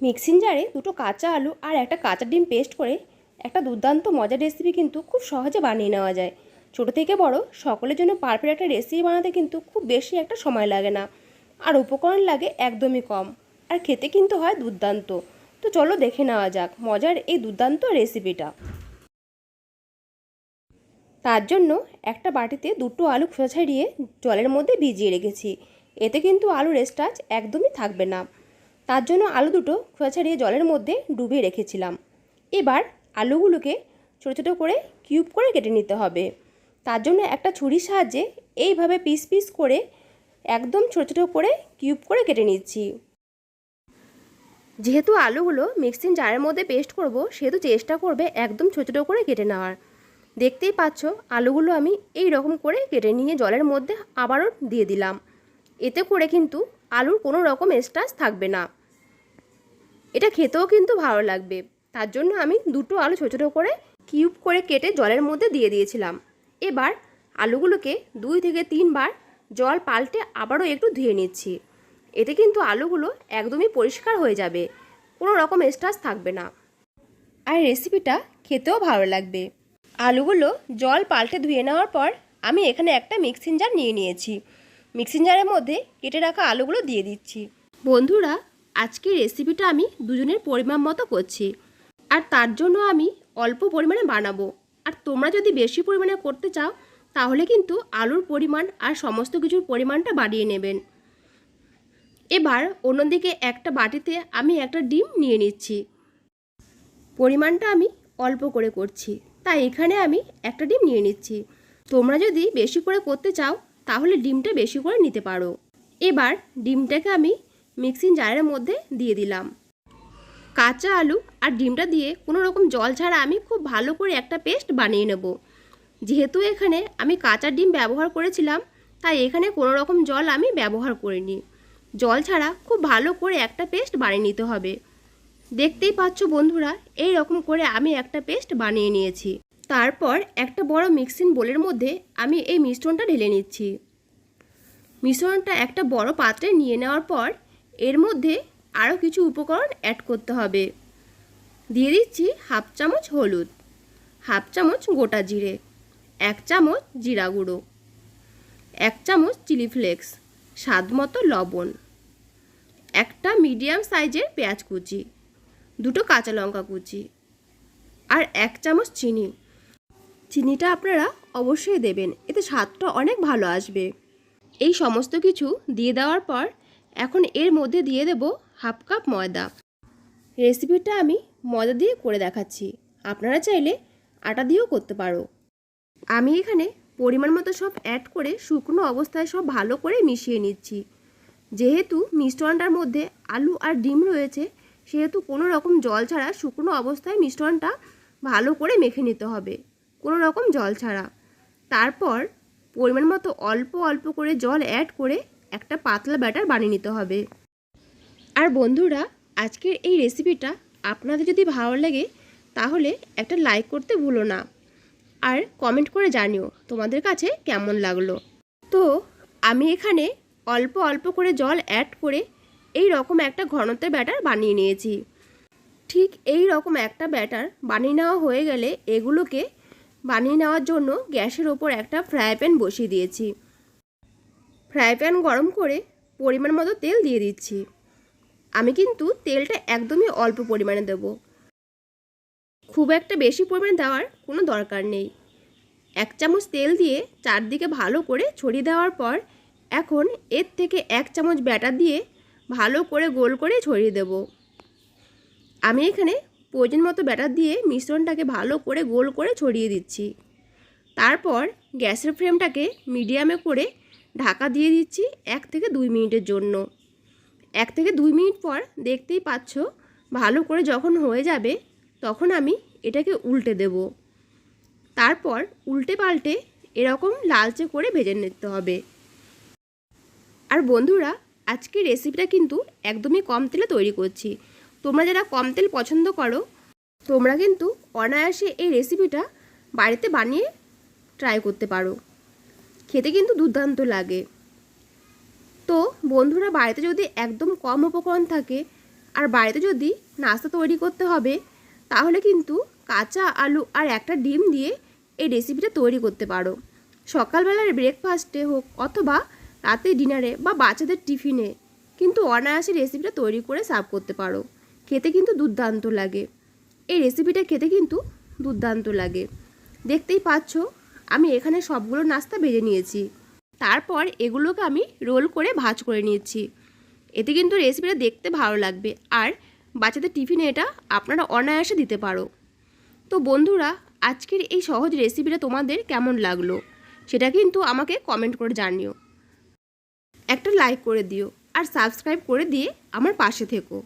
Mixing জারে দুটো কাঁচা আলু আর একটা কাঁচা ডিম পেস্ট করে একটা দুর্দান্ত মজার রেসিপি কিন্তু খুব সহজে বানিয়ে নেওয়া যায়। ছোটো থেকে বড়, সকলের জন্য পারফেক্ট একটা রেসিপি বানাতে কিন্তু খুব বেশি একটা সময় লাগে না। আর উপকরণ লাগে একদমই কম। আর খেতে কিন্তু হয় দুর্দান্ত। তো চলো দেখে নেওয়া যাক মজার এই দুর্দান্ত রেসিপিটা তার জন্য একটা বাটিতে দুটো আলু খোসা ছাড়িয়ে জলের মধ্যে ভিজিয়ে রেখেছি। এতে কিন্তু আলুর স্টাচ একদমই থাকবে না। তার জন্য আলু দুটো খোয়া ছাড়িয়ে জলের মধ্যে ডুবিয়ে রেখেছিলাম। এবার আলুগুলোকে ছোটো ছোটো করে কিউব করে কেটে নিতে হবে। তার জন্য একটা ছুরির সাহায্যে এইভাবে পিস পিস করে একদম ছোটো ছোটো করে কিউব করে কেটে নিচ্ছি। যেহেতু আলুগুলো মিক্সিং জারের মধ্যে পেস্ট করব, সেহেতু চেষ্টা করবে একদম ছোটো ছোটো করে কেটে নেওয়ার। দেখতেই পাচ্ছ, আলুগুলো আমি এই রকম করে কেটে নিয়ে জলের মধ্যে আবারও দিয়ে দিলাম। এতে করে কিন্তু আলুর কোনো রকম স্টাচ থাকবে না। এটা খেতেও কিন্তু ভালো লাগবে। তার জন্য আমি দুটো আলু ছোটো ছোটো করে কিউব করে কেটে জলের মধ্যে দিয়ে দিয়েছিলাম। এবার আলুগুলোকে দুই থেকে তিনবার জল পাল্টে আবারও একটু ধুয়ে নিচ্ছি। এতে কিন্তু আলুগুলো একদমই পরিষ্কার হয়ে যাবে, কোনো রকম স্টাচ থাকবে না। আর রেসিপিটা খেতেও ভালো লাগবে। আলুগুলো জল পাল্টে ধুয়ে নেওয়ার পর আমি এখানে একটা মিক্সিং জার নিয়ে নিয়েছি। মিক্সিং জারের মধ্যে কেটে রাখা আলুগুলো দিয়ে দিচ্ছি। বন্ধুরা আজকে রেসিপিটা আমি দুজনের পরিমাণ মতো করছি। আর তার জন্য আমি অল্প পরিমাণে বানাবো। আর তোমরা যদি বেশি পরিমাণে করতে চাও, তাহলে কিন্তু আলুর পরিমাণ আর সমস্ত কিছুর পরিমাণটা বাড়িয়ে নেবেন। এবার অন্যদিকে একটা বাটিতে আমি একটা ডিম নিয়ে নিচ্ছি। পরিমাণটা আমি অল্প করে করছি। তাই এখানে আমি একটা ডিম নিয়ে নিচ্ছি। তোমরা যদি বেশি করে করতে চাও, তাহলে ডিমটা বেশি করে নিতে পারো। এবার ডিমটাকে আমি মিক্সিং জারের মধ্যে দিয়ে দিলাম। কাঁচা আলু আর ডিমটা দিয়ে কোনো রকম জল ছাড়া আমি খুব ভালো করে একটা পেস্ট বানিয়ে নেব। যেহেতু এখানে আমি কাঁচা ডিম ব্যবহার করেছিলাম, তাই এখানে কোনো রকম জল আমি ব্যবহার করিনি। জল ছাড়া খুব ভালো করে একটা পেস্ট বানিয়ে নিতে হবে। দেখতেই পাচ্ছ বন্ধুরা, এই রকম করে আমি একটা পেস্ট বানিয়ে নিয়েছি। তারপর একটা বড় মিক্সিং বোলের মধ্যে আমি এই মিশ্রণটা ঢেলে নিচ্ছি। মিশ্রণটা একটা বড় পাত্রে নিয়ে নেওয়ার পর এর মধ্যে আরও কিছু উপকরণ অ্যাড করতে হবে। দিয়ে দিচ্ছি হাফ চামচ হলুদ, হাফ চামচ গোটা জিরে, এক চামচ জিরা গুঁড়ো, এক চামচ চিলি ফ্লেক্স, স্বাদ মতো লবণ, একটা মিডিয়াম সাইজের পেঁয়াজ কুচি, দুটো কাঁচা লঙ্কা কুচি আর এক চামচ চিনি। চিনিটা আপনারা অবশ্যই দেবেন, এতে স্বাদটা অনেক ভালো আসবে। এই সমস্ত কিছু দিয়ে দেওয়ার পর এখন এর মধ্যে দিয়ে দেব হাফ কাপ ময়দা। রেসিপিটা আমি ময়দা দিয়ে করে দেখাচ্ছি। আপনারা চাইলে আটা দিয়েও করতে পারো। আমি এখানে পরিমাণ মতো সব অ্যাড করে শুকনো অবস্থায় সব ভালো করে মিশিয়ে নিচ্ছি। যেহেতু মিশ্রণটার মধ্যে আলু আর ডিম রয়েছে, সেহেতু কোনো রকম জল ছাড়া শুকনো অবস্থায় মিশ্রণটা ভালো করে মেখে নিতে হবে, কোনো রকম জল ছাড়া। তারপর পরিমাণ মতো অল্প অল্প করে জল অ্যাড করে একটা পাতলা ব্যাটার বানিয়ে নিতে হবে। আর বন্ধুরা, আজকের এই রেসিপিটা আপনাদের যদি ভালো লাগে, তাহলে একটা লাইক করতে ভুলো না। আর কমেন্ট করে জানিও তোমাদের কাছে কেমন লাগল। তো, আমি এখানে অল্প অল্প করে জল অ্যাড করে এই রকম একটা ঘনত্বের ব্যাটার বানিয়ে নিয়েছি। ঠিক এই রকম একটা ব্যাটার বানিয়ে নেওয়া হয়ে গেলে এগুলোকে বানিয়ে নেওয়ার জন্য গ্যাসের ওপর একটা ফ্রাই প্যান বসিয়ে দিয়েছি। ফ্রাই প্যান গরম করে পরিমাণ মতো তেল দিয়ে দিচ্ছি। আমি কিন্তু তেলটা একদমই অল্প পরিমাণে দেব। খুব একটা বেশি পরিমাণে দেওয়ার কোনো দরকার নেই। এক চামচ তেল দিয়ে চারদিকে ভালো করে ছড়িয়ে দেওয়ার পর এখন এর থেকে এক চামচ ব্যাটার দিয়ে ভালো করে গোল করে ছড়িয়ে দেব। আমি এখানে প্রয়োজন মতো ব্যাটার দিয়ে মিশ্রণটাকে ভালো করে গোল করে ছড়িয়ে দিচ্ছি। তারপর গ্যাসের ফ্লেমটাকে মিডিয়ামে করে ঢাকা দিয়ে দিচ্ছি এক থেকে দুই মিনিটের জন্য। এক থেকে দুই মিনিট পর দেখতেই পাচ্ছ, ভালো করে যখন হয়ে যাবে তখন আমি এটাকে উল্টে দেব। তারপর উল্টে পাল্টে এরকম লালচে করে ভেজে নিতে হবে। আর বন্ধুরা, আজকের রেসিপিটা কিন্তু একদমই কম তেলে তৈরি করছি। তোমরা যারা কম তেল পছন্দ করো, তোমরা কিন্তু অনায়াসে এই রেসিপিটা বাড়িতে বানিয়ে ট্রাই করতে পারো। খেতে কিন্তু দুর্দান্ত লাগে। তো বন্ধুরা, বাড়িতে যদি একদম কম উপকরণ থাকে আর বাড়িতে যদি নাস্তা তৈরি করতে হবে, তাহলে কিন্তু কাঁচা আলু আর একটা ডিম দিয়ে এই রেসিপিটা তৈরি করতে পারো। সকালবেলার ব্রেকফাস্টে হোক অথবা রাতে ডিনারে বা বাচ্চাদের টিফিনে কিন্তু অনায়াসে রেসিপিটা তৈরি করে সার্ভ করতে পারো। খেতে কিন্তু দুর্দান্ত লাগে। এই রেসিপিটা খেতে কিন্তু দুর্দান্ত লাগে। দেখতেই পাচ্ছ আমি এখানে সবগুলো নাস্তা ভেজে নিয়েছি। তারপর এগুলোকে আমি রোল করে ভাজ করে নিয়েছি। এতে কিন্তু রেসিপিটা দেখতে ভালো লাগবে আর বাচ্চাদের টিফিনে এটা আপনারা অনায়াসে দিতে পারো। তো বন্ধুরা, আজকের এই সহজ রেসিপিটা তোমাদের কেমন লাগল? সেটা কিন্তু আমাকে কমেন্ট করে জানিও। একটা লাইক করে দিও আর সাবস্ক্রাইব করে দিয়ে আমার পাশে থেকো।